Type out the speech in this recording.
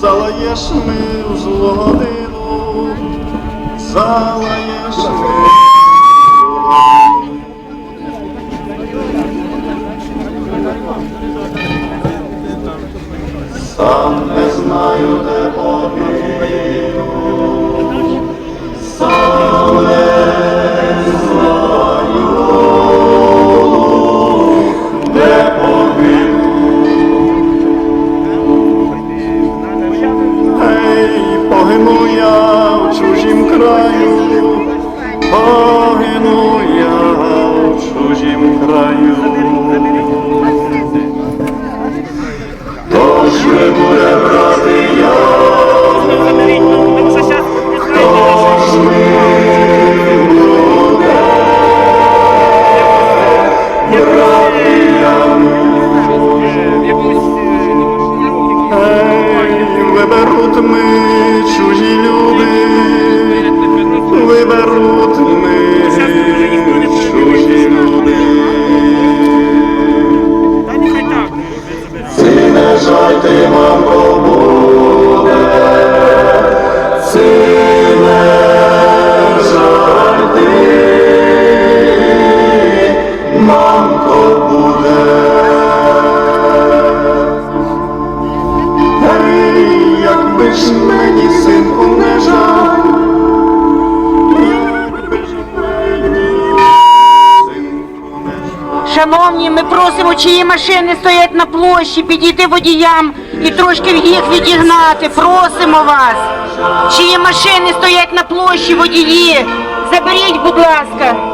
залаєш ми у злу годину, залаєш ми. Сам не знаю, де побіг, краю, погину я в чужім краю. Хто ж не буде брати я, хто ж не буде брати я. Ей, виберуть ми Шановні, ми просимо, чиї машини стоять на площі, підійти водіям і трошки їх відігнати. Просимо вас. Чиї машини стоять на площі, водії. Заберіть, будь ласка.